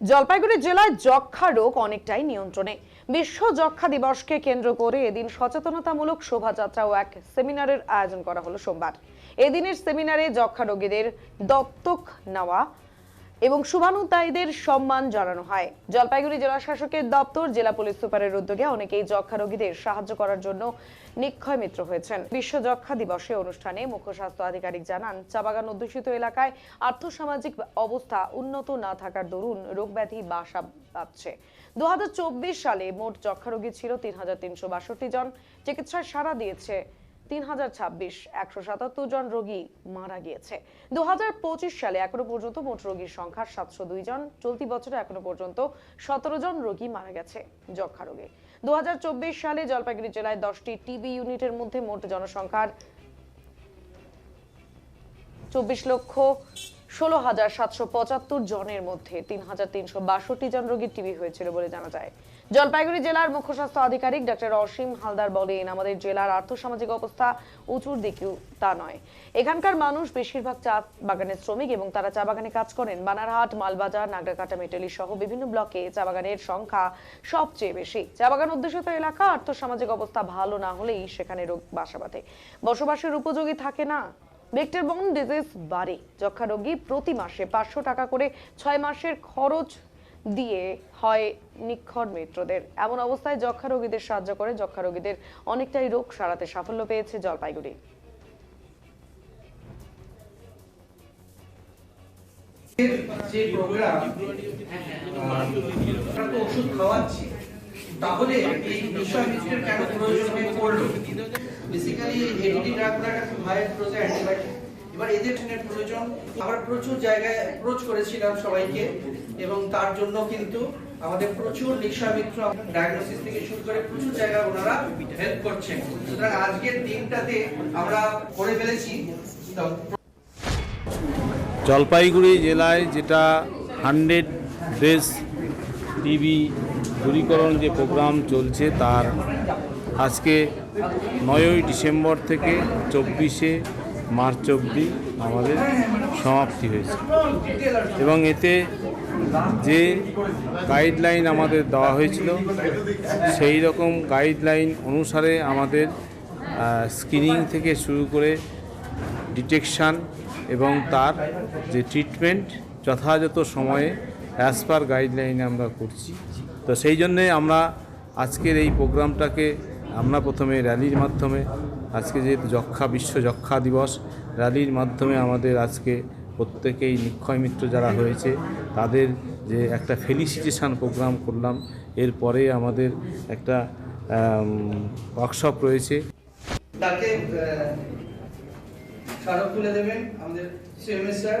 জলপাইগুড়ি জেলায় যক্ষা রোগ অনেকটাই নিয়ন্ত্রণে। বিশ্ব যক্ষা দিবসকে কেন্দ্র করে এদিন সচেতনতামূলক শোভাযাত্রা ও এক সেমিনারের আয়োজন করা হলো সোমবার। এদিনের সেমিনারে যক্ষা রোগীদের দত্তক নেওয়া এবং শুভানুতায়ীদের সম্মান জানানো হয়। জলপাইগুড়ি জেলা শাসকের দপ্তর জেলা পুলিশ সুপারের উদ্যোগে অনেকেই যক্ষা রোগীদের সাহায্য করার জন্য নিক্ষয় মিত্র হয়েছেন। বিশ্ব যক্ষা দিবসে অনুষ্ঠানে মুখ্য স্বাস্থ্য আধিকারিক জানান, চাবাগান অধ্যুষিত এলাকায় আর্থসামাজিক অবস্থা উন্নত না থাকার দরুন রোগ ব্যাধি বাসা বাঁধছে। দু সালে মোট যক্ষা রোগী ছিল তিন হাজার তিনশো বাষট্টি জন। চিকিৎসায় সাড়া দিয়েছে তিন জন রোগী মারা গিয়েছে। দু হাজার পঁচিশ সালে এখনও পর্যন্ত মোট রোগীর সংখ্যা সাতশো দুই জন, চলতি বছরে এখনও পর্যন্ত সতেরো জন রোগী মারা গেছে যক্ষা রোগে। দু হাজার চব্বিশ সালে জলপাইগুড়ি জেলায় দশটি টিবি ইউনিটের মধ্যে মোট জনসংখ্যার চব্বিশ লক্ষ ষোলো হাজার সাতশো পঁচাত্তর জনের মধ্যে তিন হাজার তিনশো বাষট্টি জন রোগীর টিবি হয়েছিল বলে জানা যায়। জলপাইগুড়ি জেলার মুখ্য স্বাস্থ্য আধিকারিক ডক্টর অসীম হালদার বলেন, আমাদের জেলার আর্থসামাজিক অবস্থা উঁচুর দিকেও তা নয়। এখানকার মানুষ বেশিরভাগ চা বাগানের শ্রমিক এবং তারা চা বাগানে কাজ করেন। বানারহাট, মালবাজার, নাগরাকাটা, মেটালি সহ বিভিন্ন ব্লকে চা বাগানের সংখ্যা সবচেয়ে বেশি। চা বাগান অধ্যুষিত এলাকা, আর্থসামাজিক অবস্থা ভালো না হলেই সেখানে রোগ বাসা বাঁধে। বসবাসের উপযোগী থাকে না। ভেক্টর বন ডিজিজ বাড়ে। যক্ষা রোগী প্রতি মাসে পাঁচশো টাকা করে ছয় মাসের খরচ দিয়ে হয় নিক্ষর মিত্রদের। এমন অবস্থায় যক্ষা রোগীদের সাহায্য করে। যক্ষা রোগীদের অনেকটাই রোগ সারাতে সাফল্য পেয়েছে জলপাইগুড়ি। তাহলে এই বিষয় কেন পড়ল? বেসিক্যালি এডিডি ড্রাগগুলো একটা খুব হাই ডোজে এবার এদের ট্রেনের প্রয়োজন। আমরা প্রচুর জায়গায় অ্যাপ্রোচ করেছিলাম সবাইকে এবং তার জন্য কিন্তু আমাদের প্রচুর নিশ্চয় মিত্র ডায়াগনোসিস থেকে শুরু করে প্রচুর জায়গায় ওনারা হেল্প করছেন। সুতরাং আজকের দিনটাতে আমরা করে ফেলেছি। জলপাইগুড়ি জেলায় যেটা হান্ড্রেড ড্রেস টিভি দূরীকরণ যে প্রোগ্রাম চলছে তার আজকে নয়ই ডিসেম্বর থেকে চব্বিশে মার্চ অবধি আমাদের সমাপ্তি হয়েছে। এবং এতে যে গাইডলাইন আমাদের দেওয়া হয়েছিল, সেই রকম গাইডলাইন অনুসারে আমাদের স্ক্রিনিং থেকে শুরু করে ডিটেকশান এবং তার যে ট্রিটমেন্ট যথাযথ সময়ে অ্যাজ পার গাইডলাইনে আমরা করছি। তো সেই জন্যে আমরা আজকের এই প্রোগ্রামটাকে আমরা প্রথমে র্যালির মাধ্যমে আজকে যেহেতু যক্ষা, বিশ্ব যক্ষা দিবস, র্যালির মাধ্যমে আমাদের আজকে প্রত্যেকেই নিক্ষয় মিত্র যারা হয়েছে, তাদের যে একটা ফেলিসিটেশান প্রোগ্রাম করলাম এরপরে আমাদের একটা ওয়ার্কশপ রয়েছে। তাকে স্মারক তুলে দেবেন আমাদের সিএমএস স্যার